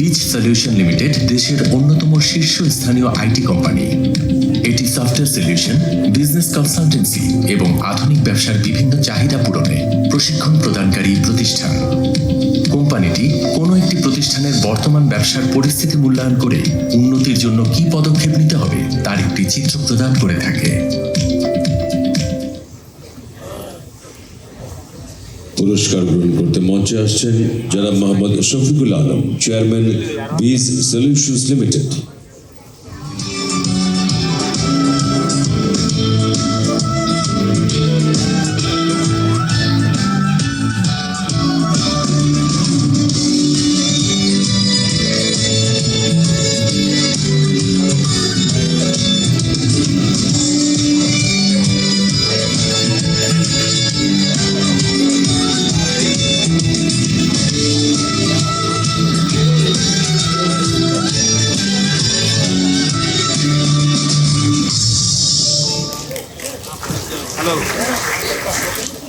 Beach solution limited দেশের অন্যতম শীর্ষস্থানীয় আইটি কোম্পানি। এটি সফটওয়্যার সলিউশন বিজনেস কনসালটেন্সি এবং আধুনিক ব্যবসার বিভিন্ন চাহিদা পূরণে প্রশিক্ষণ প্রদানকারী প্রতিষ্ঠান। কোম্পানিটি কোনো একটি প্রতিষ্ঠানের বর্তমান ব্যবসার পরিস্থিতি মূল্যায়ন করে উন্নতির জন্য কী পদক্ষেপ নিতে হবে, তার একটি চিত্র প্রদান করে থাকে। পুরস্কার গ্রহণ করতে মঞ্চে আসছেন জনাব Mohammad Shafiqul Alam chairman Biz solutions limited. Alô?